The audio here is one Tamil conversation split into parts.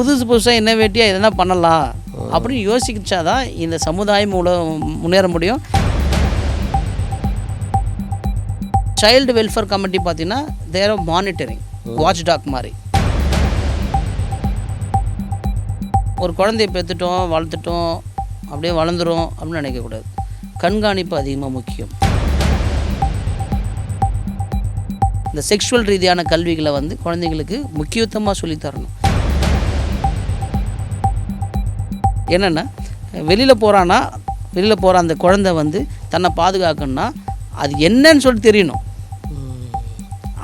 புதுசு புதுசாக இன்னோவேட்டிவாக எதனா பண்ணலாம் அப்படின்னு யோசிச்சா தான் இந்த சமுதாயம் மூலம் முன்னேற முடியும். சைல்டு வெல்ஃபேர் கமிட்டி பார்த்தீங்கன்னா தேர் மானிட்டரிங் வாட்ச் டாக் மாதிரி. ஒரு குழந்தைய பெற்றுட்டோம் வளர்த்துட்டோம் அப்படியே வளர்ந்துரும் அப்படின்னு நினைக்கக்கூடாது கண்காணிப்பு அதிகமாக முக்கியம். இந்த செக்ஷுவல் ரீதியான கல்விகளை வந்து குழந்தைங்களுக்கு முக்கியத்துவமாக சொல்லித் என்னென்னா வெளியில் போகிறான்னா வெளியில் போகிற அந்த குழந்தை வந்து தன்னை பாதுகாக்கணும்னா அது என்னன்னு சொல்லி தெரியணும்.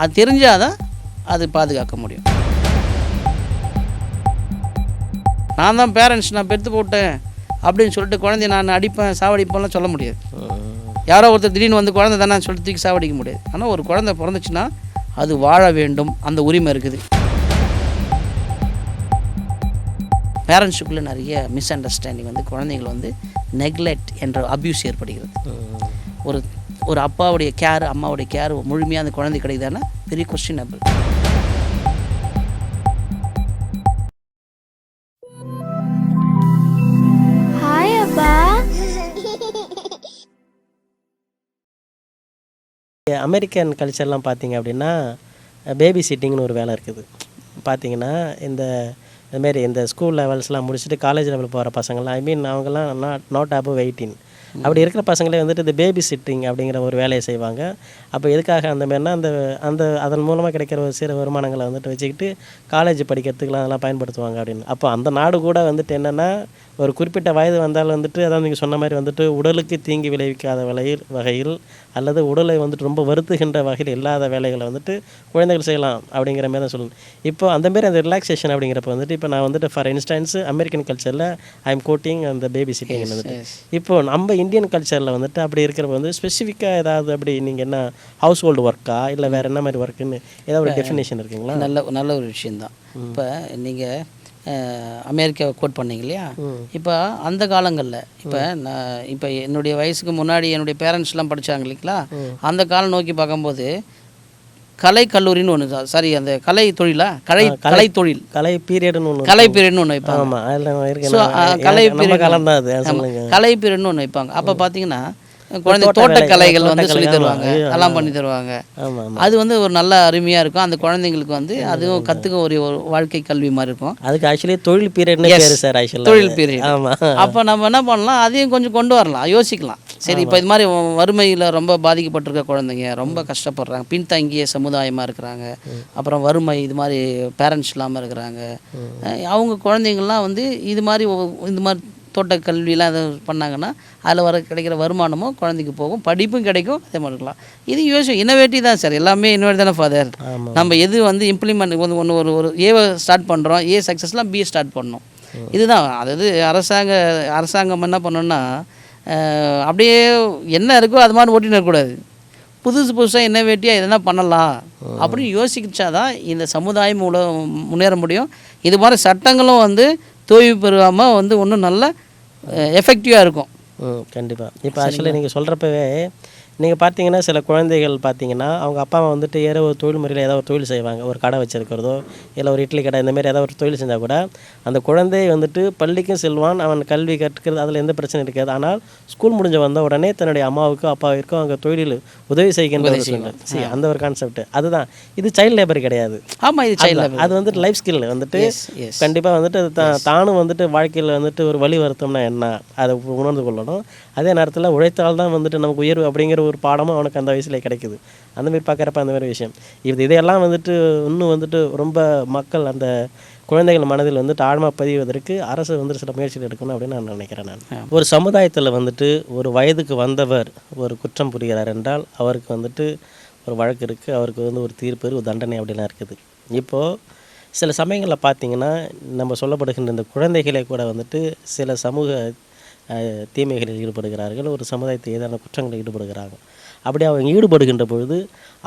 அது தெரிஞ்சாதான் அது பாதுகாக்க முடியும். நான் தான் பேரண்ட்ஸ் நான் பெற்று போட்டேன் அப்படின்னு சொல்லிட்டு குழந்தைய நான் அடிப்பேன் சாவடிப்பேன்லாம் சொல்ல முடியாது. யாரோ ஒருத்தர் திடீர்னு வந்து குழந்தை தானே சொல்லிட்டு தூக்கி சாவடிக்க முடியாது. ஆனால் ஒரு குழந்தை பிறந்துச்சுன்னா அது வாழ வேண்டும். அந்த உரிமை இருக்குது. பேரண்ட்ஸுக்குள்ளே நிறைய மிஸ் அண்டர்ஸ்டாண்டிங் வந்து குழந்தைகள் வந்து நெக்லெக்ட் என்ற அப்யூஸ் ஏற்படுகிறது. ஒரு ஒரு அப்பாவுடைய கேர் அம்மாவுடைய கேர் முழுமையாக அந்த குழந்தை கிடைக்குதானா பெரிய கொஸ்டினபிள் அமெரிக்கன் கல்ச்சர்லாம் பார்த்தீங்க அப்படின்னா பேபி சிட்டிங்னு ஒரு வேலை இருக்குது. பார்த்தீங்கன்னா இந்த அதுமாரி இந்த ஸ்கூல் லெவல்ஸ்லாம் முடிச்சுட்டு காலேஜ் லெவல் போகிற பசங்கள்லாம் ஐ மீன் அவங்கெல்லாம் நாட் நாட் அபவ் எயிட்டீன் அப்படி இருக்கிற பசங்களே வந்துட்டு இந்த பேபி சிட்டிங் அப்படிங்கிற ஒரு வேலையை செய்வாங்க. அப்போ எதுக்காக அந்த மாதிரினா அந்த அந்த அதன் மூலமாக கிடைக்கிற ஒரு சிறு வருமானங்களை வந்துட்டு வச்சுக்கிட்டு காலேஜ் படிக்கிறதுக்குலாம் அதெல்லாம் பயன்படுத்துவாங்க அப்படின்னு. அப்போ அந்த நாடு கூட வந்துட்டு என்னென்னா ஒரு குறிப்பிட்ட வயது வந்தால் வந்துட்டு அதான் நீங்கள் சொன்ன மாதிரி வந்துட்டு உடலுக்கு தீங்கு விளைவிக்காத வகையில் வகையில் அல்லது உடலை வந்துட்டு ரொம்ப வருத்துகின்ற வகையில் இல்லாத வேலைகளை வந்துட்டு குழந்தைகள் செய்யலாம் அப்படிங்கிற மாதிரி தான் சொல்லணும் இப்போ அந்த மாதிரி அந்த ரிலாக்ஸேஷன் அப்படிங்கிறப்ப வந்துட்டு இப்போ நான் வந்துட்டு ஃபார் இன்ஸ்டன்ஸ் அமெரிக்கன் கல்ச்சரில் ஐ எம் கோட்டிங் அந்த பேபி சிட்டிங் வந்துட்டு. இப்போ நம்ம இந்தியன் கல்ச்சரில் வந்துட்டு அப்படி இருக்கிறப்ப வந்து ஸ்பெசிஃபிக்காக ஏதாவது அப்படி நீங்கள் என்ன ஹவுஸ் ஹோல்டு ஒர்க்கா இல்லை வேறு என்ன மாதிரி ஒர்க்குன்னு ஏதாவது ஒரு டெஃபினேஷன் இருக்குங்களா? நல்ல நல்ல ஒரு விஷயந்தான் இப்போ நீங்கள் அமெரிக்காவை கோட் பண்ணீங்க இல்லையா? இப்போ அந்த காலங்களில் இப்போ நான் இப்போ என்னுடைய வயசுக்கு முன்னாடி என்னுடைய பேரண்ட்ஸ்லாம் படிச்சாங்க இல்லைங்களா? அந்த காலம் நோக்கி பார்க்கும்போது கலை கல்லூரின்னு ஒன்று சாரி அந்த கலை தொழிலா? கலை கலை தொழில். கலை பீரியட்னு ஒன்று கலை பீரியட்னு ஒன்று வைப்பாங்க. கலை. சொல்லுங்க. கலை பீரியட்னு ஒன்று வைப்பாங்க. அப்போ பார்த்தீங்கன்னா குழந்தை தோட்ட தோட்ட வேலை, கலைகள் தோட்ட வந்து சொல்லி. தருவாங்க. எல்லாம் பண்ணி தருவாங்க. அது வந்து ஒரு நல்ல அருமையாக இருக்கும். அந்த குழந்தைங்களுக்கு வந்து அதுவும் கற்றுக்க ஒரு ஒரு வாழ்க்கை கல்வி மாதிரி இருக்கும். அதுக்கு ஆக்சுவலி தொழில் பீரியட்னு. பேர் சார் தொழில் period. ஆமாம் அப்போ நம்ம என்ன பண்ணலாம்? அதையும் கொஞ்சம் கொண்டு வரலாம். யோசிக்கலாம். சரி இப்போ இது மாதிரி வறுமையில் ரொம்ப பாதிக்கப்பட்டிருக்க குழந்தைங்க ரொம்ப கஷ்டப்படுறாங்க. பின்தங்கிய சமுதாயமாக இருக்கிறாங்க. அப்புறம் வறுமை இது மாதிரி பேரண்ட்ஸ் இல்லாமல் இருக்கிறாங்க. அவங்க குழந்தைங்கள்லாம் வந்து இது மாதிரி இந்த மாதிரி தோட்ட கல்வியெலாம் எதாவது பண்ணாங்கன்னா அதில் வர கிடைக்கிற வருமானமும் குழந்தைக்கு போகும் படிப்பும் கிடைக்கும் அதே மாதிரி இருக்கலாம். இது யோசி இன்னோவேட்டிவ் தான் சார். எல்லாமே இன்னோவேட் தானே ஃபாதர் நம்ம எது வந்து இம்ப்ளிமெண்ட் வந்து ஒன்று ஒரு ஒரு ஏவை ஸ்டார்ட் பண்ணுறோம் ஏ சக்ஸஸ்லாம் பி ஸ்டார்ட் பண்ணணும் இதுதான். அதாவது அரசாங்க அரசாங்கம் என்ன பண்ணணும்னா அஹ், அப்படியே என்ன இருக்கோ அது மாதிரி ஓட்டின்னு இருக்கக்கூடாது புதுசு புதுசாக இன்னோவேட்டிவாக எதனா பண்ணலாம். அப்படின்னு யோசிச்சாதான் இந்த சமுதாயம் முன்னேற முடியும். இது மாதிரி சட்டங்களும் வந்து தோய்வு பெறாமல் வந்து ஒன்றும் நல்ல எஃபெக்டிவாக இருக்கும். ம் கண்டிப்பாக இப்போ ஆக்சுவலாக நீங்கள் சொல்கிறப்பவே நீங்கள் பார்த்தீங்கன்னா சில குழந்தைகள் பார்த்தீங்கன்னா அவங்க அப்பா அம்மா வந்துட்டு ஏதோ ஒரு தொழில் முறையில் ஏதோ ஒரு தொழில் செய்வாங்க. ஒரு கடை வச்சிருக்கிறதோ இல்லை ஒரு இட்லி கடை இந்த மாதிரி ஏதாவது ஒரு தொழில் செஞ்சால் கூட அந்த குழந்தை வந்துட்டு பள்ளிக்கும் செல்வான் அவன் கல்வி கற்றுக்கிறது அதில் எந்த பிரச்சனை இருக்காது. ஆனால் ஸ்கூல் முடிஞ்ச வந்த உடனே தன்னுடைய அம்மாவுக்கும் அப்பாவிற்கும் அவங்க தொழிலில் உதவி செய்கின்ற. See, அந்த ஒரு கான்செப்ட் அதுதான். இது சைல்ட் லேபர் கிடையாது. ஆமாம் இது சைல்ட். அது வந்துட்டு லைஃப் ஸ்கில் வந்துட்டு கண்டிப்பாக வந்துட்டு அது தானும் வந்துட்டு வாழ்க்கையில் வந்துட்டு ஒரு வழி வருத்தம்னா என்ன? அதை உணர்ந்து கொள்ளணும். அதே நேரத்தில் உழைத்தால் தான் வந்துட்டு நமக்கு உயர்வு அப்படிங்கிற ஒரு பாடமும் அவனுக்கு அந்த வயசுல கிடைக்குது. அந்த மாதிரி பார்க்குறப்ப அந்த மாதிரி விஷயம். இது இதையெல்லாம் வந்துட்டு இன்னும் வந்துட்டு ரொம்ப மக்கள் அந்த குழந்தைகள் மனதில் வந்துட்டு ஆழமாக பதிவதற்கு அரசு வந்து சில முயற்சிகள் எடுக்கணும் அப்படின்னு நான் நினைக்கிறேன் நான். ஒரு சமுதாயத்தில் வந்துட்டு ஒரு வயதுக்கு வந்தவர் ஒரு குற்றம் புரிகிறார் என்றால் அவருக்கு வந்துட்டு ஒரு வழக்கு இருக்குது அவருக்கு வந்து ஒரு தீர்ப்பு ஒரு தண்டனை அப்படிலாம் இருக்குது. இப்போது சில சமயங்களில் பார்த்தீங்கன்னா நம்ம சொல்லப்படுகின்ற இந்த குழந்தைகளை கூட வந்துட்டு சில சமூக தீமைகளில் ஈடுபடுகிறார்கள் ஒரு சமுதாயத்தை ஏதான குற்றங்களில் ஈடுபடுகிறாங்க. அப்படி அவங்க ஈடுபடுகின்ற பொழுது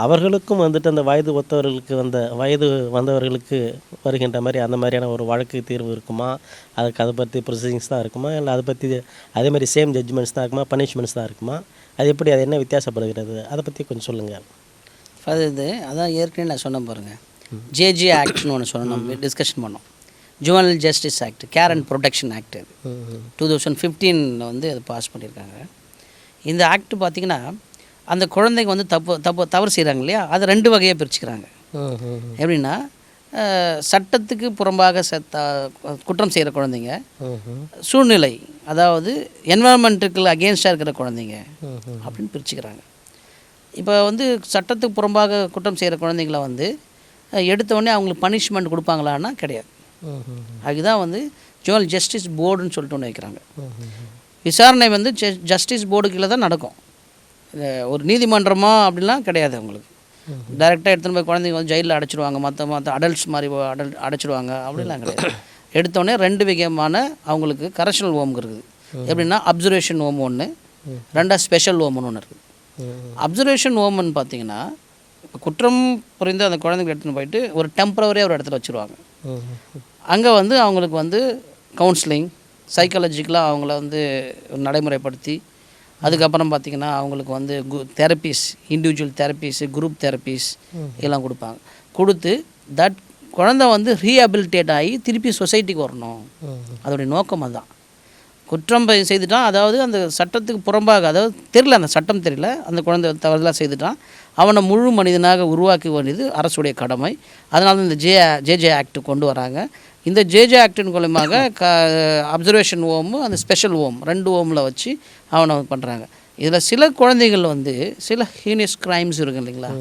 அவர்களுக்கும் வந்துட்டு அந்த வயது ஒத்தவர்களுக்கு வந்த வயது வந்தவர்களுக்கு வருகின்ற மாதிரி அந்த மாதிரியான ஒரு வழக்கு தீர்வு இருக்குமா? அதுக்கு அதை பற்றி ப்ரொசீஜிங்ஸ் தான் இருக்குமா? இல்லை அதை பற்றி அதே மாதிரி சேம் ஜட்ஜ்மெண்ட்ஸ் தான் இருக்குமா? பனிஷ்மெண்ட்ஸ் தான் இருக்குமா? அது எப்படி அது என்ன வித்தியாசப்படுகிறது? அதை பற்றி கொஞ்சம் சொல்லுங்கள் அது இது அதான் ஏற்கனவே நான் சொன்னேன் பாருங்கள் ஜேஜே ஆக்ட்னு ஒன்று சொன்னோம் டிஸ்கஷன் பண்ணோம். Juvenile justice act care and protection act அது டூ தௌசண்ட் ஃபிஃப்டீனில் வந்து அது பாஸ் பண்ணியிருக்காங்க. இந்த ஆக்ட் பார்த்திங்கன்னா அந்த குழந்தைங்க வந்து தப்பு தப்பு தவறு செய்கிறாங்க இல்லையா? அதை ரெண்டு வகையாக பிரிச்சுக்கிறாங்க. எப்படின்னா சட்டத்துக்கு புறம்பாக குற்றம் செய்கிற குழந்தைங்க சூழ்நிலை அதாவது என்வரான்மெண்ட்டுக்கு அகேன்ஸ்டாக இருக்கிற குழந்தைங்க அப்படின்னு பிரிச்சுக்கிறாங்க. இப்போ வந்து சட்டத்துக்கு புறம்பாக குற்றம் செய்கிற குழந்தைங்கள வந்து அஹ், எடுத்த உடனே அவங்களுக்கு பனிஷ்மெண்ட் கொடுப்பாங்களான்னா கிடையாது. அதுதான் வந்து ஜுவல் ஜஸ்டிஸ் போர்டுன்னு சொல்லிட்டு ஒன்று வைக்கிறாங்க. விசாரணை வந்து ஜ- ஜஸ்டிஸ் போர்டு கீழே தான் நடக்கும். ஒரு நீதிமன்றமா அப்படிலாம் கிடையாது அவங்களுக்கு. டைரெக்டாக எடுத்துன்னு போய் குழந்தைங்க வந்து ஜெயிலில் அடைச்சிடுவாங்க மற்ற மற்ற அடல்ட்ஸ் மாதிரி அடல் அடைச்சிடுவாங்க அப்படிலாம் கிடையாது. எடுத்தோடனே ரெண்டு விதமான அவங்களுக்கு கரெக்ஷனல் ஹோம் இருக்குது. எப்படின்னா அப்சர்வேஷன் ஹோம் ஒன்று ரெண்டா ஸ்பெஷல் ஹோம்னு ஒன்று இருக்குது. அப்சர்வேஷன் ஹோம்னு பார்த்தீங்கன்னா இப்போ குற்றம் புரிந்து அந்த குழந்தைங்க எடுத்துன்னு போயிட்டு ஒரு டெம்பரவரியாக ஒரு இடத்துல வச்சுருவாங்க. அங்கே வந்து அவங்களுக்கு வந்து கவுன்சிலிங் சைக்காலஜிக்கலாக அவங்கள வந்து நடைமுறைப்படுத்தி அதுக்கப்புறம் பார்த்திங்கன்னா அவங்களுக்கு வந்து கு therapies individual therapies group therapies இதெல்லாம் கொடுப்பாங்க. கொடுத்து தட் குழந்தை வந்து ரீஹபிலிட்டேட் ஆகி திருப்பி சொசைட்டிக்கு வரணும். அதோடைய நோக்கம் அதுதான். குற்றம் செய்துட்டான் அதாவது அந்த சட்டத்துக்கு புறம்பாக அதாவது தெரியல அந்த சட்டம் தெரியல அந்த குழந்தை தவறுதலாக செய்துட்டான். அவனை முழு மனிதனாக உருவாக்க வேண்டியது அரசுடைய கடமை. அதனால தான் இந்த ஜே ஜேஜே ஆக்ட் கொண்டு வராங்க. இந்த ஜேஜே ஆக்டின் மூலமாக க அப்சர்வேஷன் ஹோமு அந்த ஸ்பெஷல் ஹோம் ரெண்டு ஹோமில் வச்சு அவனை பண்ணுறாங்க இதில் சில குழந்தைகள் வந்து சில ஹீனியஸ் கிரைம்ஸ் இருக்கு இல்லைங்களா?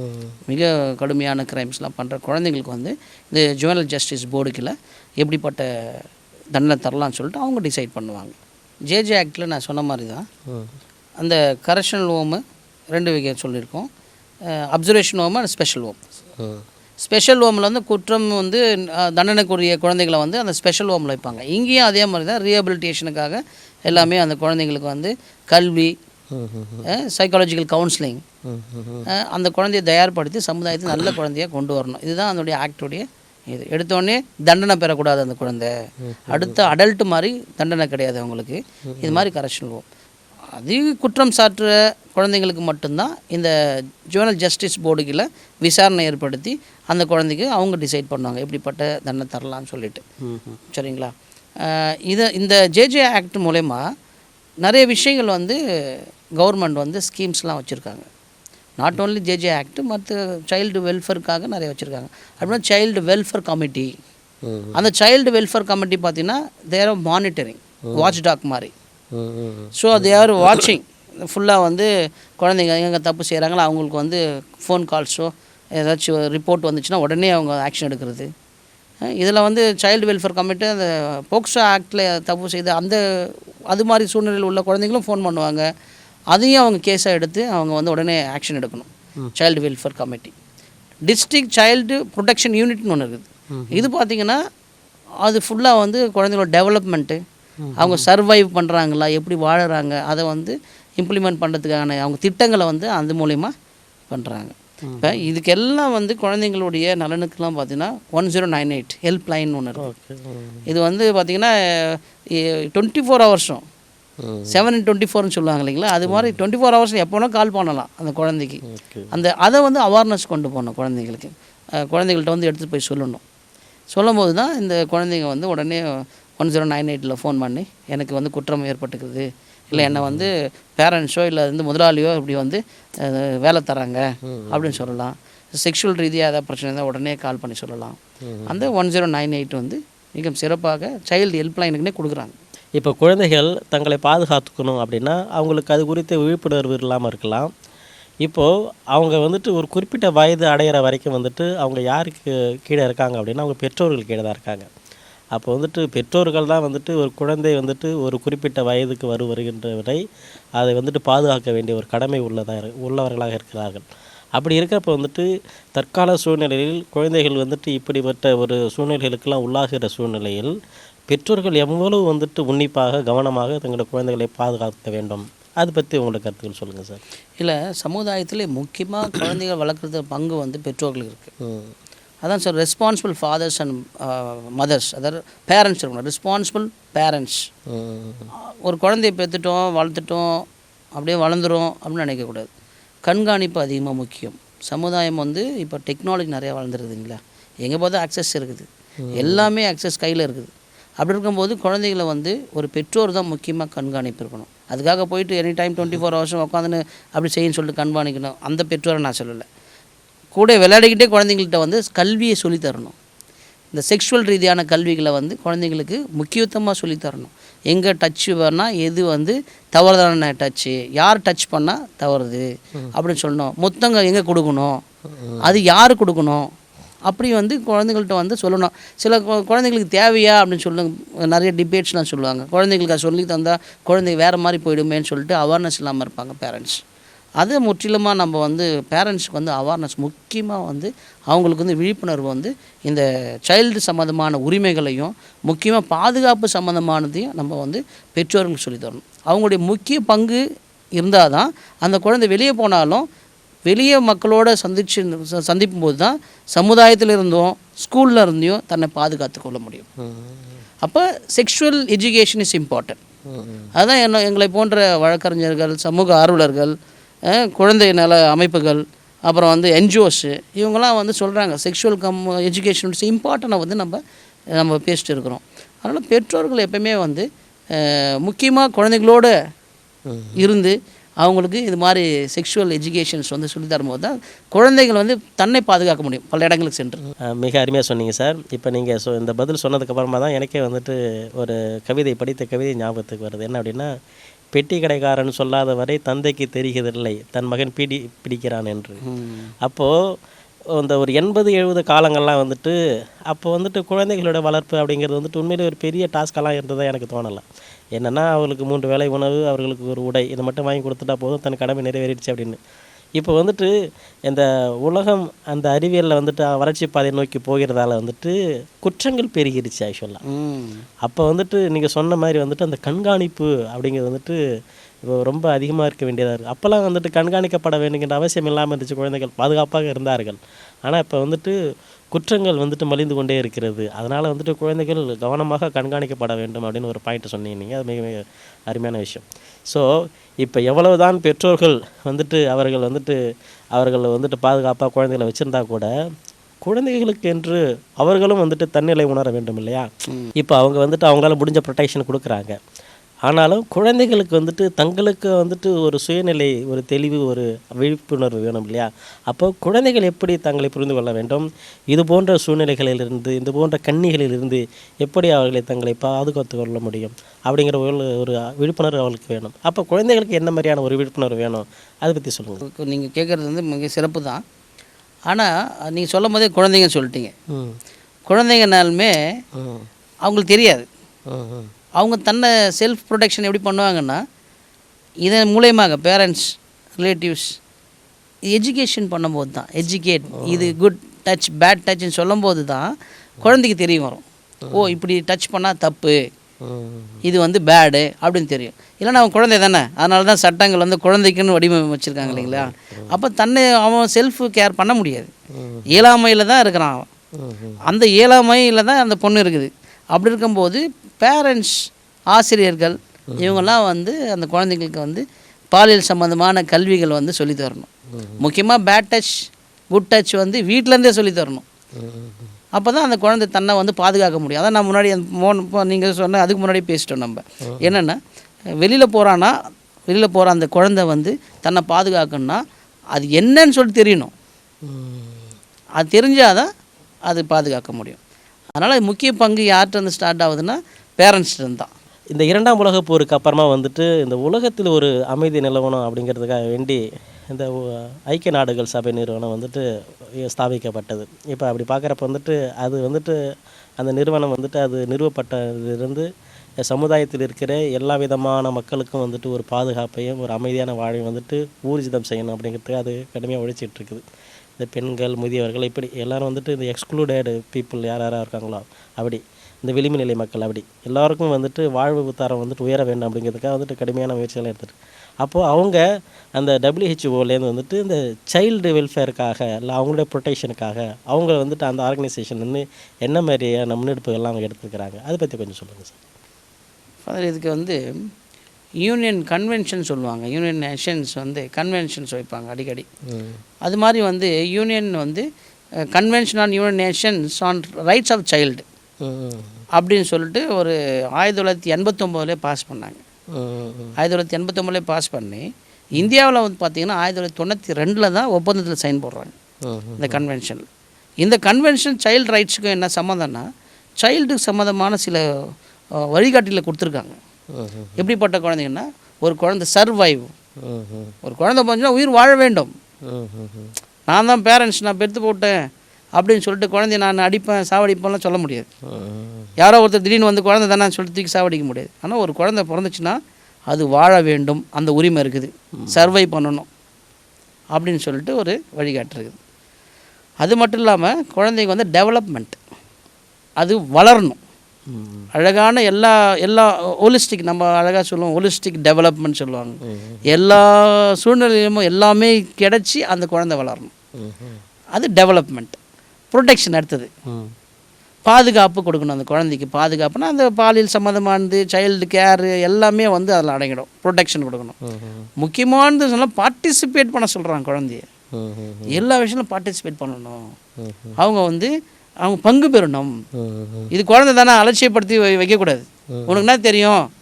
மிக கடுமையான கிரைம்ஸ்லாம் பண்ணுற குழந்தைங்களுக்கு வந்து இந்த ஜுவனல் ஜஸ்டிஸ் போர்டுக்கில் எப்படிப்பட்ட தண்டனை தரலாம்னு சொல்லிட்டு அவங்க டிசைட் பண்ணுவாங்க. ஜேஜே ஆக்டில் நான் சொன்ன மாதிரி தான் அந்த கரெக்ஷனல் ஹோமு ரெண்டு வகை சொல்லியிருக்கோம். Observation home and special home special ஹோமில் வந்து குற்றம் வந்து தண்டனைக்குரிய குழந்தைகளை வந்து அந்த ஸ்பெஷல் ஹோமில் வைப்பாங்க. இங்கேயும் அதே மாதிரி தான் ரீஹபிலிட்டேஷனுக்காக எல்லாமே அந்த குழந்தைங்களுக்கு வந்து கல்வி சைக்காலஜிக்கல் கவுன்சிலிங் அந்த குழந்தையை தயார்படுத்தி சமுதாயத்தை நல்ல குழந்தையாக கொண்டு வரணும். இதுதான் அதனுடைய ஆக்டுடைய இது. எடுத்தோடனே தண்டனை பெறக்கூடாது அந்த குழந்தை. அடுத்த அடல்ட் மாதிரி தண்டனை கிடையாது அவங்களுக்கு. இது மாதிரி கரெக்ஷன் ஹோம் அதிக குற்றம் சாட்டுற குழந்தைங்களுக்கு மட்டும்தான் இந்த ஜுவனல் ஜஸ்டிஸ் போர்டுகளில் விசாரணை ஏற்படுத்தி அந்த குழந்தைக்கு அவங்க டிசைட் பண்ணுவாங்க. எப்படிப்பட்ட தண்டனை தரலாம்னு சொல்லிட்டு. சரிங்களா? இது இந்த ஜேஜே ஆக்ட் மூலயமா நிறைய விஷயங்கள் வந்து கவர்மெண்ட் வந்து ஸ்கீம்ஸ்லாம் வச்சுருக்காங்க. நாட் ஓன்லி ஜேஜே ஆக்ட் மற்ற சைல்டு வெல்ஃபேருக்காக நிறைய வச்சுருக்காங்க. அப்படின்னா சைல்டு வெல்ஃபேர் கமிட்டி அந்த சைல்டு வெல்ஃபேர் கமிட்டி பார்த்தீங்கன்னா தேர் மானிட்டரிங் வாட்ச் டாக் மாதிரி. ஸோ தே ஆர் வாட்சிங் ஃபுல்லாக வந்து குழந்தைங்க எங்கெங்கே தப்பு செய்கிறாங்களோ அவங்களுக்கு வந்து ஃபோன் கால்ஸோ ஏதாச்சும் ரிப்போர்ட் வந்துச்சுன்னா உடனே அவங்க ஆக்ஷன் எடுக்கிறது. இதில் வந்து சைல்டு வெல்ஃபேர் கமிட்டி அந்த போக்சோ ஆக்டில் தப்பு செய்த அந்த அது மாதிரி சூழ்நிலையில் உள்ள குழந்தைங்களும் ஃபோன் பண்ணுவாங்க. அதையும் அவங்க கேஸாக எடுத்து அவங்க வந்து உடனே ஆக்ஷன் எடுக்கணும். Child welfare committee district child protection யூனிட்னு ஒன்று இருக்குது. இது பார்த்திங்கன்னா அது ஃபுல்லாக வந்து குழந்தைங்களோட டெவலப்மெண்ட்டு அவங்க சர்வைவ் பண்ணுறாங்களா எப்படி வாழுறாங்க அதை வந்து இம்ப்ளிமெண்ட் பண்ணுறதுக்கான அவங்க திட்டங்களை வந்து அது மூலிமா பண்ணுறாங்க இப்போ இதுக்கெல்லாம் வந்து குழந்தைங்களுடைய நலனுக்கெல்லாம் பார்த்தீங்கன்னா one zero nine eight helpline ஒன்று இருக்குது இது வந்து பார்த்திங்கன்னா டுவெண்ட்டி ஃபோர் ஹவர்ஸும் செவன் டுவெண்ட்டி ஃபோர்னு சொல்லுவாங்க இல்லைங்களா? அது மாதிரி டுவெண்ட்டி ஃபோர் ஹவர்ஸ் எப்போனா கால் பண்ணலாம் அந்த குழந்தைக்கு. அந்த அதை வந்து அவேர்னஸ் கொண்டு போகணும் குழந்தைங்களுக்கு அஹ் குழந்தைகள்ட்ட வந்து எடுத்துகிட்டு போய் சொல்லணும். சொல்லும்போது தான் இந்த குழந்தைங்க வந்து உடனே ஒன் ஜீரோ நைன் எயிட்டில் ஃபோன் பண்ணி. எனக்கு வந்து குற்றம் ஏற்பட்டுக்குது. இல்லை என்னை வந்து பேரண்ட்ஸோ இல்லை வந்து முதலாளியோ இப்படி வந்து வேலை தராங்க அப்படின்னு சொல்லலாம். செக்ஷுவல் ரீதியாக ஏதாவது பிரச்சனை இருந்தால் உடனே கால் பண்ணி சொல்லலாம். அந்த ஒன் ஜீரோ நைன் எயிட் வந்து மிக சிறப்பாக சைல்டு ஹெல்ப்லைனுக்குனே கொடுக்குறாங்க. இப்போ குழந்தைகள் தங்களை பாதுகாத்துக்கணும் அப்படின்னா அவங்களுக்கு அது குறித்த விழிப்புணர்வு இல்லாமல் இருக்கலாம். இப்போது அவங்க வந்துட்டு ஒரு குறிப்பிட்ட வயது அடையிற வரைக்கும் வந்துட்டு அவங்க யாருக்கு கீழே இருக்காங்க அப்படின்னா அவங்க பெற்றோர்கள் கீழே தான் இருக்காங்க. அப்போ வந்துட்டு பெற்றோர்கள் தான் வந்துட்டு ஒரு குழந்தை வந்துட்டு ஒரு குறிப்பிட்ட வயதுக்கு வரு வருகின்ற வரை அதை வந்துட்டு பாதுகாக்க வேண்டிய ஒரு கடமை உள்ளதாக உள்ளவர்களாக இருக்கிறார்கள். அப்படி இருக்கிறப்ப வந்துட்டு தற்கால சூழ்நிலையில் குழந்தைகள் வந்துட்டு இப்படிப்பட்ட ஒரு சூழ்நிலைகளுக்கெல்லாம் உள்ளாகிற சூழ்நிலையில் பெற்றோர்கள் எவ்வளவு வந்துட்டு உன்னிப்பாக கவனமாக தங்களோட குழந்தைகளை பாதுகாக்க வேண்டும்? அது பற்றி உங்களோட கருத்துக்கள் சொல்லுங்கள் சார். இல்லை சமுதாயத்தில் முக்கியமாக குழந்தைகள் வளர்க்குறது பங்கு வந்து பெற்றோர்களுக்கு இருக்குது அதான் sir responsible fathers and mothers அதாவது பேரண்ட்ஸ் இருக்கணும். ரெஸ்பான்சிபிள் பேரண்ட்ஸ் ஒரு குழந்தைய பெற்றுட்டோம் வளர்த்துட்டோம் அப்படியே வளர்ந்துரும் அப்படின்னு நினைக்கக்கூடாது கண்காணிப்பு அதிகமாக முக்கியம். சமுதாயம் வந்து இப்போ டெக்னாலஜி நிறையா வளர்ந்துருக்குதுங்களா எங்கே பார்த்தா அக்சஸ் இருக்குது. எல்லாமே அக்சஸ் கையில் இருக்குது. அப்படி இருக்கும்போது குழந்தைகளை வந்து ஒரு பெற்றோர் தான் முக்கியமாக கண்காணிப்பு இருக்கணும். அதுக்காக போயிட்டு எனி டைம் டுவெண்ட்டி ஃபோர் ஹவர்ஸும் உட்காந்துன்னு அப்படி செய்யன்னு சொல்லிட்டு கண்காணிக்கணும். அந்த பெற்றோரை நான் சொல்லலை. கூட விளையாடிக்கிட்டே குழந்தைங்கள்கிட்ட வந்து கல்வியை சொல்லித்தரணும். இந்த செக்ஷுவல் ரீதியான கல்விகளை வந்து குழந்தைங்களுக்கு முக்கியத்துவமாக சொல்லித் தரணும் எங்கே டச் பண்ணால் எது வந்து தவறுதான டச்சு யார் டச் பண்ணால் தவறுது? அப்படின்னு சொல்லணும். மொத்தங்க எங்கே கொடுக்கணும்? அது யார் கொடுக்கணும்? அப்படி வந்து குழந்தைங்கள்ட்ட வந்து சொல்லணும். சில கு- குழந்தைங்களுக்கு தேவையா? அப்படின்னு சொல்லுங்க நிறைய டிபேட்ஸ்லாம் சொல்லுவாங்க. குழந்தைங்களுக்கு சொல்லி தந்தால் குழந்தைங்க வேறு மாதிரி போயிடுமேன்னு சொல்லிட்டு அவேர்னஸ் இல்லாமல் இருப்பாங்க பேரண்ட்ஸ் அது முற்றிலுமாக நம்ம வந்து பேரண்ட்ஸ்க்கு வந்து அவேர்னஸ் முக்கியமாக வந்து அவங்களுக்கு வந்து விழிப்புணர்வு வந்து இந்த சைல்டு சம்மந்தமான உரிமைகளையும் முக்கியமாக பாதுகாப்பு சம்மந்தமானதையும் நம்ம வந்து பெற்றோர்களுக்கு சொல்லித் தரணும். அவங்களுடைய முக்கிய பங்கு இருந்தால் தான் அந்த குழந்தை வெளியே போனாலும் வெளியே மக்களோட சந்திச்சு சந்திக்கும் போது தான் சமுதாயத்தில் இருந்தும் ஸ்கூலில் இருந்தையும் தன்னை பாதுகாத்து கொள்ள முடியும். அப்போ செக்ஷுவல் எஜுகேஷன் இஸ் இம்பார்ட்டன்ட் அதுதான் என்ன எங்களை போன்ற வழக்கறிஞர்கள் சமூக ஆர்வலர்கள் குழந்தை நல அமைப்புகள் அப்புறம் வந்து என்ஜிஓஸு இவங்கெல்லாம் வந்து சொல்கிறாங்க செக்ஷுவல் கம் எஜுகேஷன் இம்பார்ட்டனை வந்து நம்ம நம்ம பேசிட்டு இருக்கிறோம். அதனால் பெற்றோர்கள் எப்பயுமே வந்து முக்கியமாக குழந்தைகளோட இருந்து அவங்களுக்கு இது மாதிரி செக்ஷுவல் எஜுகேஷன்ஸ் வந்து சொல்லித் தரும்போது தான் குழந்தைகள் வந்து தன்னை பாதுகாக்க முடியும் பல இடங்களுக்கு சென்று. மிக அருமையாக சொன்னீங்க சார். இப்போ நீங்கள் சொ இந்த பதில் சொன்னதுக்கு அப்புறமா தான் எனக்கே வந்துட்டு ஒரு கவிதை படித்த கவிதை ஞாபகத்துக்கு வருது. என்ன அப்படின்னா பெட்டி கடைக்காரன் சொல்லாத வரை தந்தைக்கு தெரிகிறதில்லை. தன் மகன் பிடி பிடிக்கிறான் என்று. அப்போது இந்த ஒரு எண்பது எழுபது காலங்கள்லாம் வந்துட்டு அப்போ வந்துட்டு குழந்தைகளோட வளர்ப்பு அப்படிங்கிறது வந்துட்டு உண்மையிலே ஒரு பெரிய டாஸ்கெல்லாம் இருந்ததாக எனக்கு தோணலை. என்னென்னா அவர்களுக்கு மூன்று வேளை உணவு அவர்களுக்கு ஒரு உடை இதை மட்டும் வாங்கி கொடுத்துட்டா போதும் தன் கடமை நிறைவேறிடுச்சு அப்படின்னு. இப்போ வந்துட்டு இந்த உலகம் அந்த அறிவியலில் வந்துட்டு வளர்ச்சி பாதையை நோக்கி போகிறதால வந்துட்டு குற்றங்கள் பெருகிருச்சு ஆக்சுவலாக அப்போ வந்துட்டு நீங்கள் சொன்ன மாதிரி வந்துட்டு அந்த கண்காணிப்பு அப்படிங்கிறது வந்துட்டு இப்போ ரொம்ப அதிகமாக இருக்க வேண்டியதாக இருக்குது அப்போல்லாம் வந்துட்டு கண்காணிக்கப்பட வேண்டுங்கிற அவசியம் இல்லாமல் இருந்துச்சு குழந்தைகள். பாதுகாப்பாக இருந்தார்கள். ஆனால் இப்போ வந்துட்டு குற்றங்கள் வந்துட்டு மலிந்து கொண்டே இருக்கிறது. அதனால் வந்துட்டு குழந்தைகள் கவனமாக கண்காணிக்கப்பட வேண்டும் அப்படின்னு ஒரு பாயிண்ட் சொன்னீங்க நீங்கள் அது மிக மிக அருமையான விஷயம். ஸோ இப்போ எவ்வளவுதான் பெற்றோர்கள் வந்துட்டு அவர்கள் வந்துட்டு அவர்கள் வந்துட்டு பாதுகாப்பாக குழந்தைகளை வச்சுருந்தா கூட குழந்தைகளுக்கு என்று அவர்களும் வந்துட்டு தன்னிலை உணர வேண்டும் இல்லையா இப்போ அவங்க வந்துட்டு அவங்களால முடிஞ்ச ப்ரொடெக்ஷன் கொடுக்குறாங்க. ஆனாலும் குழந்தைகளுக்கு வந்துட்டு தங்களுக்கு வந்துட்டு ஒரு சுயநிலை ஒரு தெளிவு ஒரு விழிப்புணர்வு வேணும் இல்லையா? அப்போ குழந்தைகள் எப்படி தங்களை புரிந்து கொள்ள வேண்டும்? இது போன்ற சூழ்நிலைகளிலிருந்து இது போன்ற கண்ணிகளிலிருந்து எப்படி அவர்களை தங்களை பாதுகாத்து கொள்ள முடியும்? அப்படிங்கிற ஒரு ஒரு விழிப்புணர்வு அவர்களுக்கு வேணும். அப்போ குழந்தைகளுக்கு என்ன மாதிரியான ஒரு விழிப்புணர்வு வேணும்? அதை பற்றி சொல்லுங்கள். நீங்கள் கேட்குறது வந்து மிக சிறப்பு தான். ஆனால் நீங்கள் சொல்லும் போதே குழந்தைங்க சொல்லிட்டீங்க. ம். குழந்தைங்கனாலுமே அவங்களுக்கு தெரியாது. அவங்க தன்னை செல்ஃப் ப்ரொடெக்ஷன் எப்படி பண்ணுவாங்கன்னா இதன் மூலயமாக பேரண்ட்ஸ் ரிலேட்டிவ்ஸ் எஜுகேஷன் பண்ணும்போது தான். எஜுகேட் இது குட் டச் பேட் டச்னு சொல்லும்போது தான் குழந்தைக்கு தெரிய வரும். ஓ இப்படி டச் பண்ணால் தப்பு. இது வந்து பேடு அப்படின்னு தெரியும். இல்லைன்னா அவன் குழந்தை தானே. அதனால தான் சட்டங்கள் வந்து குழந்தைக்குன்னு வடிவமைப்பு வச்சுருக்காங்க இல்லைங்களா? அப்போ தன்னை அவன் செல்ஃப் கேர் பண்ண முடியாது. இயலாமையில் தான் இருக்கிறான் அவன். அந்த இயலாமையில் தான் அந்த பொண்ணு இருக்குது. அப்படி இருக்கும்போது பேரண்ட்ஸ் ஆசிரியர்கள் இவங்கெல்லாம் வந்து அந்த குழந்தைங்களுக்கு வந்து பாலியல் சம்மந்தமான கல்விகள் வந்து சொல்லித் தரணும். முக்கியமாக பேட் டச் குட் டச் வந்து வீட்டிலேருந்தே சொல்லித் தரணும். அப்போ தான் அந்த குழந்தை தன்னை வந்து பாதுகாக்க முடியும். அதான் நான் முன்னாடி அந்த மோன் இப்போ நீங்கள் சொன்ன அதுக்கு முன்னாடி பேசிட்டோம் நம்ம. என்னென்னா வெளியில் போகிறான்னா வெளியில் போகிற அந்த குழந்தை வந்து தன்னை பாதுகாக்கணும்னா அது என்னன்னு சொல்லி தெரியணும். அது தெரிஞ்சால் தான் அது பாதுகாக்க முடியும். அதனால் முக்கிய பங்கு யார்கிட்ட வந்து ஸ்டார்ட் ஆகுதுன்னா பேரண்ட்ஸ்லேருந்து தான் இந்த இரண்டாம் உலகப் போருக்கு அப்புறமா வந்துட்டு இந்த உலகத்தில் ஒரு அமைதி நிலவனம் அப்படிங்கிறதுக்காக வேண்டி இந்த ஐக்கிய நாடுகள் சபை நிறுவனம் வந்துட்டு ஸ்தாபிக்கப்பட்டது. இப்போ அப்படி பார்க்குறப்ப வந்துட்டு அது வந்துட்டு அந்த நிறுவனம் வந்துட்டு அது நிறுவப்பட்டதிலிருந்து சமுதாயத்தில் இருக்கிற எல்லா விதமான மக்களுக்கும் வந்துட்டு ஒரு பாதுகாப்பையும் ஒரு அமைதியான வாழ்வையும் வந்துட்டு ஊர்ஜிதம் செய்யணும் அப்படிங்கிறதுக்கு அது கடுமையாக உழைச்சிட்டு இருக்குது இந்த பெண்கள் முதியவர்கள் இப்படி எல்லோரும் வந்துட்டு இந்த எக்ஸ்க்ளூடட் பீப்புள் யார் யாராக இருக்காங்களோ அப்படி இந்த விளிம்பு நிலை மக்கள் அப்படி. எல்லாருக்கும் வந்துட்டு வாழ்வு தரம் வந்துட்டு உயர வேண்டும் அப்படிங்கிறதுக்காக வந்துட்டு கடுமையான முயற்சிகளை எடுத்துட்டு அப்போது அவங்க அந்த டபிள்யூஹெச்ஓலேருந்து வந்துட்டு இந்த சைல்டு வெல்ஃபேருக்காக இல்லை அவங்களுடைய ப்ரொடெக்ஷனுக்காக அவங்க வந்துட்டு அந்த ஆர்கனைசேஷன் வந்து என்ன மாதிரியான முன்னெடுப்புகள்லாம் அவங்க எடுத்துக்கிறாங்க அதை பற்றி கொஞ்சம் சொல்லுங்கள் சார். ஃபாதர் இதுக்கு வந்து யூனியன் கன்வென்ஷன் சொல்லுவாங்க. யூனியன் நேஷன்ஸ் வந்து கன்வென்ஷன்ஸ் வைப்பாங்க அடிக்கடி. அது மாதிரி வந்து யூனியன் வந்து convention on union nations on rights of child அப்படின்னு சொல்லிட்டு ஒரு ஆயிரத்தி தொள்ளாயிரத்தி எண்பத்தொம்போதுலேயே பாஸ் பண்ணாங்க. ஆயிரத்தி தொள்ளாயிரத்தி எண்பத்தொம்போதுலேயே பாஸ் பண்ணி இந்தியாவில் வந்து பார்த்திங்கன்னா ஆயிரத்தி தொள்ளாயிரத்தி தொண்ணூற்றி ரெண்டில் தான் ஒப்பந்தத்தில் சைன் போடுறாங்க. இந்த கன்வென்ஷனில் இந்த கன்வென்ஷன் சைல்டு ரைட்ஸுக்கும் என்ன சம்மந்தம்னா சைல்டுக்கு சம்மந்தமான சில வழிகாட்டில வழிகாட்டியில் கொடுத்துருக்காங்க. எப்படிப்பட்ட குழந்தைங்கன்னா ஒரு குழந்தை சர்வைவ் ஒரு குழந்தை பார்த்தீங்கன்னா உயிர் வாழ வேண்டும். நான் தான் பேரண்ட்ஸ் நான் பெற்று போட்டேன். அப்படின்னு சொல்லிட்டு குழந்தைய நான் அடிப்பேன் சாவடிப்பேன்லாம் சொல்ல முடியாது. யாரோ ஒருத்தர் திடீர்னு வந்து குழந்தை தானே சொல்லிட்டு தூக்கி சாவடிக்க முடியாது. ஆனால் ஒரு குழந்தை பிறந்துச்சுன்னா அது வாழ வேண்டும் அந்த உரிமை இருக்குது. சர்வை பண்ணணும் அப்படின்னு சொல்லிட்டு ஒரு வழிகாட்டு இருக்குது. அது மட்டும் இல்லாமல் குழந்தைங்க வந்து டெவலப்மெண்ட் அது வளரணும். அழகான எல்லா எல்லா ஹோலிஸ்டிக் நம்ம அழகாக சொல்லுவோம் ஹோலிஸ்டிக் டெவலப்மெண்ட் சொல்லுவாங்க. எல்லா சூழ்நிலையிலும் எல்லாமே கிடச்சி அந்த குழந்தை வளரணும். அது டெவலப்மெண்ட் ப்ரொடெக்ஷன் அடுத்தது பாதுகாப்பு கொடுக்கணும் அந்த குழந்தைக்கு. பாதுகாப்புனா அந்த பாலியல் சம்மந்தமானது சைல்டு கேரு எல்லாமே வந்து அதில் அடங்கிடும். ப்ரொடெக்ஷன் கொடுக்கணும். முக்கியமானது சொன்னால் பார்ட்டிசிபேட் பண்ண சொல்கிறாங்க குழந்தைய. எல்லா விஷயங்களும் பார்ட்டிசிபேட் பண்ணணும். அவங்க வந்து அவங்க பங்கு பெறணும். இது குழந்தை தானே அலட்சியப்படுத்தி வை- வைக்கக்கூடாது. உனக்கு என்ன தெரியும்?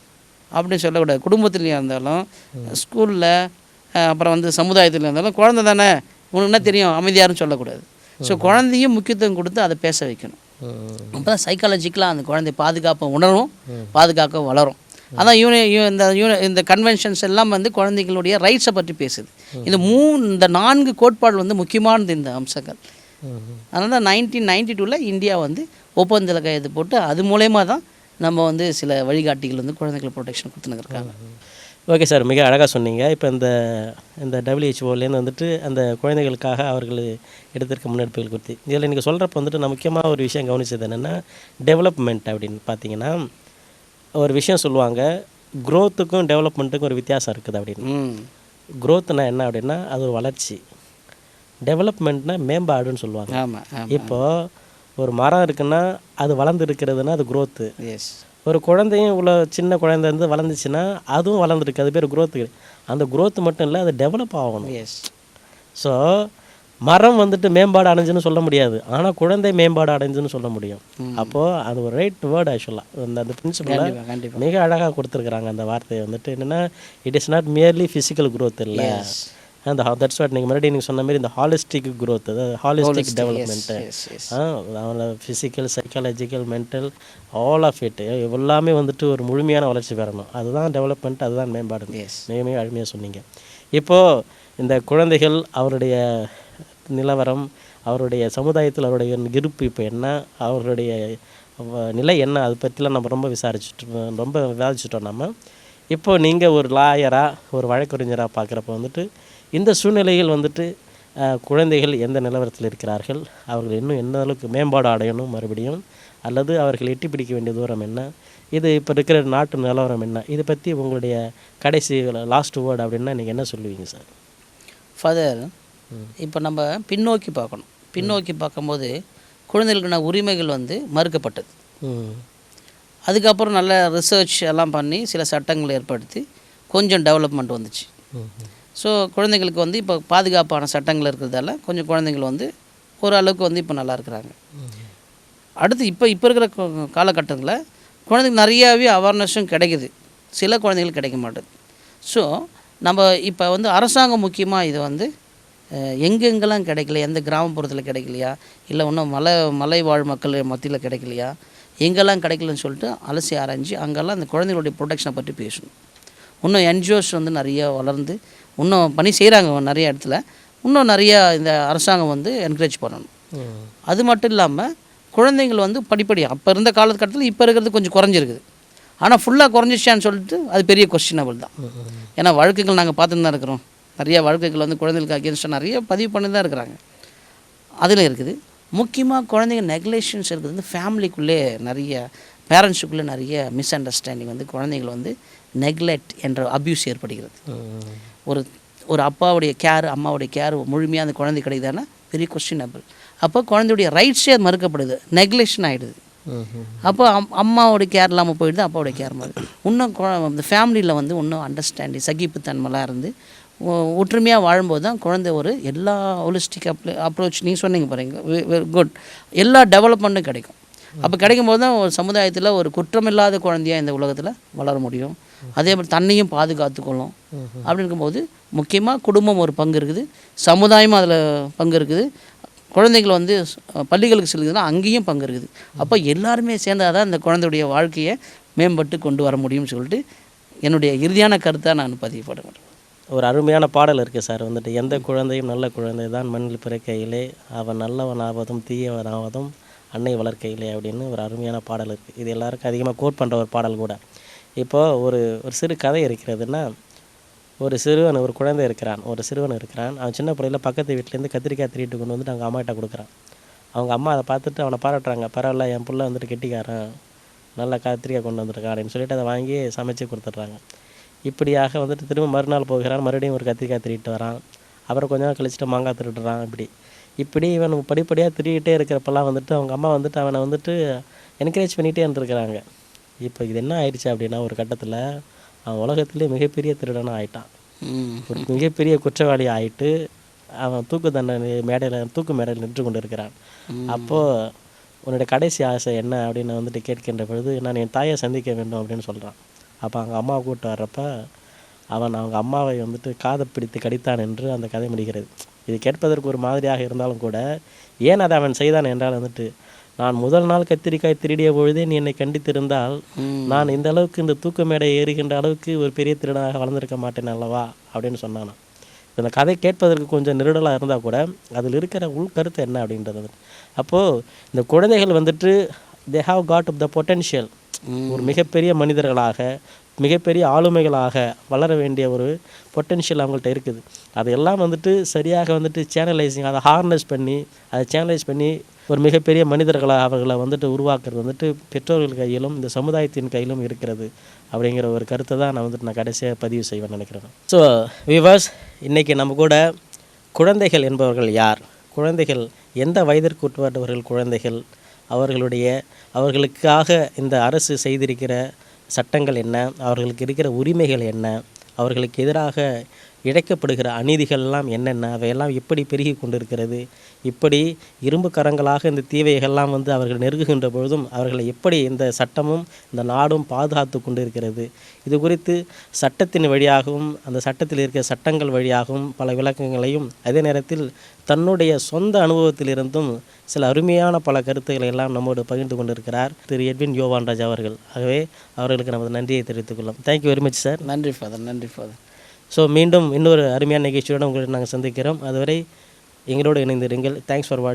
அப்படின்னு சொல்லக்கூடாது. குடும்பத்துலேயும் இருந்தாலும் ஸ்கூலில் அப்புறம் வந்து சமுதாயத்தில் இருந்தாலும் குழந்தை தானே. உனக்கு என்ன தெரியும்? அமைதியாருன்னு சொல்லக்கூடாது. ஸோ குழந்தையும் முக்கியத்துவம் கொடுத்து அதை பேச வைக்கணும். ம் அப்போ தான் சைக்காலஜிக்கலாக அந்த குழந்தை பாதுகாப்பை உணரும் பாதுகாக்க வளரும். அதான் யூனி இந்த யூனி இந்த கன்வென்ஷன்ஸ் எல்லாம் வந்து குழந்தைகளுடைய ரைட்ஸை பற்றி பேசுது. இந்த மூணு இந்த நான்கு கோட்பாடு வந்து முக்கியமானது இந்த அம்சங்கள். அதனால தான் நைன்டீன் நைன்டி டூவில் இந்தியா வந்து ஒப்பந்தத்தில் கையெழுத்து போட்டு அது மூலயமா தான் நம்ம வந்து சில வழிகாட்டிகள் வந்து குழந்தைகளுக்கு ப்ரொடெக்ஷன் கொடுத்துனுருக்காங்க ஓகே சார் மிக அழகாக சொன்னீங்க. இப்போ இந்த இந்த டபிள்யூஹெச்ஓலேருந்து வந்துட்டு அந்த குழந்தைகளுக்காக அவர்கள் எடுத்திருக்க முன்னெடுப்புகள் குறித்து. இதில் நீங்கள் சொல்கிறப்ப வந்துட்டு நான் முக்கியமாக ஒரு விஷயம் கவனிச்சது என்னென்னா டெவலப்மெண்ட் அப்படின்னு பார்த்தீங்கன்னா ஒரு விஷயம் சொல்லுவாங்க க்ரோத்துக்கும் டெவலப்மெண்ட்டுக்கும் ஒரு வித்தியாசம் இருக்குது அப்படின்னு. க்ரோத்னா என்ன அப்படின்னா அது ஒரு வளர்ச்சி. டெவலப்மெண்ட்னா மேம்பாடுன்னு சொல்லுவாங்க. ஆமாம் இப்போது ஒரு மரம் இருக்குன்னா அது வளர்ந்து இருக்கிறதுனா அது growth. எஸ் ஒரு குழந்தையும் இவ்வளோ சின்ன குழந்தை இருந்து வளர்ந்துச்சுன்னா அதுவும் வளர்ந்துருக்கு. அது பேர் growth அந்த growth மட்டும் இல்லை அது டெவலப் ஆகணும். எஸ் ஸோ மரம் வந்துட்டு மேம்பாடு அடைஞ்சுன்னு சொல்ல முடியாது. ஆனால் குழந்தை மேம்பாடு அடைஞ்சுன்னு சொல்ல முடியும். அப்போது அது ஒரு ரைட் வேர்டு ஆக்சுவலாக அந்த அந்த பிரின்சிபலை மிக அழகாக கொடுத்துருக்குறாங்க அந்த வார்த்தையை வந்துட்டு. என்னென்னா it is not merely physical growth இல்லை. அந்த தட்ஸ் வாட் நீங்கள் முன்னாடி நீங்கள் சொன்ன மாதிரி இந்த ஹாலிஸ்டிக் growth அதாவது ஹாலிஸ்டிக் டெவலப்மெண்ட்டு அவங்கள physical psychological mental all of it எல்லாமே வந்துட்டு ஒரு முழுமையான வளர்ச்சி பெறணும். அதுதான் டெவலப்மெண்ட் அதுதான் மேம்பாடு. மிக மிக அருமையாக சொன்னீங்க. இப்போது இந்த குழந்தைகள் அவருடைய நிலவரம் அவருடைய சமுதாயத்தில் அவருடைய இருப்பு இப்போ என்ன அவருடைய நிலை என்ன அதை பற்றிலாம் நம்ம ரொம்ப விசாரிச்சுட்டு ரொம்ப விவாதிச்சிட்டோம் நம்ம. இப்போ நீங்கள் ஒரு லாயராக ஒரு வழக்கறிஞராக பார்க்குறப்ப வந்துட்டு இந்த சூழ்நிலையில் வந்துட்டு குழந்தைகள் எந்த நிலவரத்தில் இருக்கிறார்கள்? அவர்கள் இன்னும் எந்த அளவுக்கு மேம்பாடு அடையணும் மறுபடியும்? அல்லது அவர்கள் எட்டி பிடிக்க வேண்டிய தூரம் என்ன? இது இப்போ இருக்கிற நாட்டு நிலவரம் என்ன? இதை பற்றி உங்களுடைய கடைசி லாஸ்ட் வேர்டு அப்படின்னா நீங்கள் என்ன சொல்லுவீங்க சார் ஃபதர் இப்போ நம்ம பின்னோக்கி பார்க்கணும். பின்னோக்கி பார்க்கும்போது குழந்தைகளுக்கான உரிமைகள் வந்து மறுக்கப்பட்டது. அதுக்கப்புறம் நல்ல ரிசர்ச் எல்லாம் பண்ணி சில சட்டங்களை ஏற்படுத்தி கொஞ்சம் டெவலப்மெண்ட் வந்துச்சு. ஸோ குழந்தைங்களுக்கு வந்து இப்போ பாதுகாப்பான சட்டங்கள் இருக்கிறதால கொஞ்சம் குழந்தைங்கள் வந்து ஓரளவுக்கு வந்து இப்போ நல்லா இருக்கிறாங்க. அடுத்து இப்போ இப்போ இருக்கிற காலகட்டத்தில் குழந்தைங்களுக்கு நிறையாவே அவேர்னஸும் கிடைக்குது. சில குழந்தைங்களுக்கு கிடைக்க மாட்டேது. ஸோ நம்ம இப்போ வந்து அரசாங்கம் முக்கியமாக இது வந்து எங்கெங்கெல்லாம் கிடைக்கல எந்த கிராமப்புறத்தில் கிடைக்கலையா? இல்லை இன்னும் மலை மலை வாழ் மக்கள் மத்தியில் கிடைக்கலையா? எங்கெல்லாம் கிடைக்கலன்னு சொல்லிட்டு அலசி ஆராய்ஞ்சு அங்கெல்லாம் அந்த குழந்தைங்களுடைய ப்ரொடெக்ஷனை பற்றி பேசணும். இன்னும் என்ஜிஓஸ் வந்து நிறைய வளர்ந்து இன்னும் பணி செய்கிறாங்க நிறைய இடத்துல. இன்னும் நிறையா இந்த அரசாங்கம் வந்து என்கரேஜ் பண்ணணும். அது மட்டும் இல்லாமல் குழந்தைங்கள் வந்து படிப்படியாக அப்போ இருந்த காலகட்டத்தில் இப்போ இருக்கிறது கொஞ்சம் குறைஞ்சிருக்குது. ஆனால் ஃபுல்லாக குறைஞ்சிச்சான்னு சொல்லிட்டு அது பெரிய கொஸ்டினபிள் தான். ஏன்னா வழக்குகள் நாங்கள் பார்த்துட்டு தான் இருக்கிறோம். நிறைய வழக்குகள் வந்து குழந்தைகளுக்கு அகேன்ஸ்டாக நிறைய பதிவு பண்ணி தான் இருக்கிறாங்க. அதில் இருக்குது. முக்கியமாக குழந்தைங்க நெக்லேஷன்ஸ் இருக்குது. வந்து ஃபேமிலிக்குள்ளே நிறைய பேரண்ட்ஸுக்குள்ளே நிறைய மிஸ் அண்டர்ஸ்டாண்டிங் வந்து குழந்தைகள் வந்து நெக்லெக்ட் என்ற அப்யூஸ் ஏற்படுகிறது. ஒரு ஒரு அப்பாவுடைய கேர் அம்மாவுடைய கேர் முழுமையாக அந்த குழந்தை கிடைக்குதானா பெரிய கொஸ்டினபிள் அப்போ குழந்தையுடைய ரைட்ஸே அது மறுக்கப்படுது. நெக்லெக்ஷன் ஆகிடுது அப்போ அம் அம்மாவோட கேர் இல்லாமல் போயிடுது அப்பாவோட கேர் மாதிரி இன்னும் இந்த ஃபேமிலியில் வந்து இன்னும் அண்டர்ஸ்டாண்டிங் சகிப்புத்தன்மைலாம் இருந்து ஒற்றுமையாக வாழும்போது தான் குழந்தை ஒரு எல்லா ஹோலிஸ்டிக் அப்ளை அப்ரோச் நீங்கள் சொன்னீங்க பாருங்க குட் எல்லா டெவலப்மெண்ட்டும் கிடைக்கும். அப்போ கிடைக்கும் போது தான் ஒரு சமுதாயத்தில் ஒரு குற்றமில்லாத குழந்தையா இந்த உலகத்தில் வளர முடியும். அதே மாதிரி தன்னையும் பாதுகாத்துக்கொள்ளும். அப்படி இருக்கும்போது முக்கியமாக குடும்பம் ஒரு பங்கு இருக்குது. சமுதாயமும் அதில் பங்கு இருக்குது. குழந்தைகள் வந்து பள்ளிகளுக்கு செல்லுதுன்னா அங்கேயும் பங்கு இருக்குது. அப்போ எல்லாருமே சேர்ந்தாதான் தான் இந்த குழந்தையுடைய வாழ்க்கையை மேம்பட்டு கொண்டு வர முடியும்னு சொல்லிட்டு என்னுடைய இறுதியான கருத்தை நான் பதிவு ஒரு அருமையான பாடல் இருக்குது சார். வந்துட்டு எந்த குழந்தையும் நல்ல குழந்தை தான் மண்ணில் பிறக்கையிலே அவன் நல்லவனாவதும் தீயவனாவதும் அன்னை வளர்க்கையிலே அப்படின்னு ஒரு அருமையான பாடல் இருக்குது இது எல்லாருக்கும் அதிகமாக கோட் பண்ணுற ஒரு பாடல் கூட. இப்போது ஒரு ஒரு சிறு கதை இருக்கிறதுன்னா ஒரு சிறுவன் ஒரு குழந்தை இருக்கிறான். ஒரு சிறுவன் இருக்கிறான். அவன் சின்ன பிள்ளையில் பக்கத்து வீட்டிலேருந்து கத்திரிக்காய் திருட்டு கொண்டு வந்துட்டு அவங்க அம்மாகிட்ட கொடுக்குறான். அவங்க அம்மா அதை பார்த்துட்டு அவனை பாராட்டுறாங்க. பரவாயில்ல என் பிள்ளை வந்துட்டு கெட்டிக்காரன். நல்லா கத்திரிக்காய் கொண்டு வந்திருக்கான் அப்படின்னு சொல்லிட்டு அதை வாங்கி சமைச்சு கொடுத்துட்றாங்க. இப்படியாக வந்துட்டு திரும்ப மறுநாள் போகிறான். மறுபடியும் ஒரு கத்திரிக்காய் திருட்டு வரான். அப்புறம் கொஞ்ச நாள் கழிச்சிட்டு மாங்காய் திருடுறான் இப்படி. இப்படி இவன் படிப்படியாக திருடிட்டே இருக்கிறப்பெல்லாம் வந்துட்டு அவங்க அம்மா வந்துட்டு அவனை வந்துட்டு என்கரேஜ் பண்ணிகிட்டே இருந்திருக்கிறாங்க. இப்போ இது என்ன ஆயிடுச்சு அப்படின்னா ஒரு கட்டத்தில் அவன் உலகத்திலே மிகப்பெரிய திருடனாக ஆயிட்டான். ஒரு மிகப்பெரிய குற்றவாளி ஆயிட்டு அவன் தூக்கு தண்டனை மேடையில் தூக்கு மேடையில் நின்று கொண்டு இருக்கிறான் அப்போது உன்னுடைய கடைசி ஆசை என்ன அப்படின்னு வந்துட்டு கேட்கின்ற பொழுது நான் என் தாயை சந்திக்க வேண்டும் அப்படின்னு சொல்கிறான் அப்போ அவங்க அம்மாவை கூப்பிட்டு வர்றப்ப அவன் அவங்க அம்மாவை வந்துட்டு காதை பிடித்து கடித்தான் என்று அந்த கதை முடிகிறது. இது கேட்பதற்கு ஒரு மாதிரியாக இருந்தாலும் கூட ஏன் அதை அவன் செய்தான் என்றால் வந்துட்டு நான் முதல் நாள் கத்திரிக்காய் திருடிய பொழுதே நீ என்னை கண்டித்திருந்தால் நான் இந்த அளவுக்கு இந்த தூக்கு மேடை ஏறுகின்ற அளவுக்கு ஒரு பெரிய திருடனாக வளர்ந்திருக்க மாட்டேன் அல்லவா? அப்படின்னு சொன்னானாம் இந்த கதை கேட்பதற்கு கொஞ்சம் நெருடலாக இருந்தால் கூட அதில் இருக்கிற உள்கருத்து என்ன அப்படின்றது அப்போது இந்த குழந்தைகள் வந்துட்டு they have got the potential ஒரு மிகப்பெரிய மனிதர்களாக மிகப்பெரிய ஆளுமைகளாக வளர வேண்டிய ஒரு பொட்டென்ஷியல் அவங்கள்ட்ட இருக்குது. அதையெல்லாம் வந்துட்டு சரியாக வந்துட்டு சேனலைசிங் அதை ஹார்னஸ் பண்ணி அதை சேனலைஸ் பண்ணி ஒரு மிகப்பெரிய மனிதர்களாக அவர்களை வந்துட்டு உருவாக்குறது வந்துட்டு பெற்றோர்கள் கையிலும் இந்த சமுதாயத்தின் கையிலும் இருக்கிறது அப்படிங்கிற ஒரு கருத்தை தான் நான் வந்துட்டு நான் கடைசியாக பதிவு செய்வேன் நினைக்கிறேன். ஸோ விவாஸ் இன்றைக்கி நம்ம கூட குழந்தைகள் என்பவர்கள் யார்? குழந்தைகள் எந்த வயதிற்கு உட்பட்டவர்கள் குழந்தைகள்? அவர்களுடைய அவர்களுக்காக இந்த அரசு செய்திருக்கிற சட்டங்கள் என்ன? அவர்களுக்கு இருக்கிற உரிமைகள் என்ன? அவர்களுக்கு எதிராக இழைக்கப்படுகிற அநீதிகள்லாம் என்னென்ன? அவையெல்லாம் எப்படி பெருகி கொண்டிருக்கிறது. இப்படி இரும்பு கரங்களாக இந்த தீவைகள்லாம் வந்து அவர்கள் நெருங்குகின்ற பொழுதும் அவர்களை எப்படி இந்த சட்டமும் இந்த நாடும் பாதுகாத்து கொண்டிருக்கிறது? இது குறித்து சட்டத்தின் வழியாகவும் அந்த சட்டத்தில் இருக்கிற சட்டங்கள் வழியாகவும் பல விளக்கங்களையும் அதே நேரத்தில் தன்னுடைய சொந்த அனுபவத்திலிருந்தும் சில அருமையான பல கருத்துக்களை எல்லாம் நம்மோடு பகிர்ந்து கொண்டிருக்கிறார் திரு எட்வின் யோவான் ராஜ் அவர்கள். ஆகவே அவர்களுக்கு நமது நன்றியை தெரிவித்துக் கொள்ளும். Thank you very much sir நன்றி ஃபாதர் நன்றி ஃபாதர் ஸோ மீண்டும் இன்னொரு அருமையான நிகழ்ச்சியோடு உங்களை நாங்கள் சந்திக்கிறோம். அதுவரை எங்களோடு இணைந்திருங்கள். தேங்க்ஸ் ஃபார் வாட்சிங்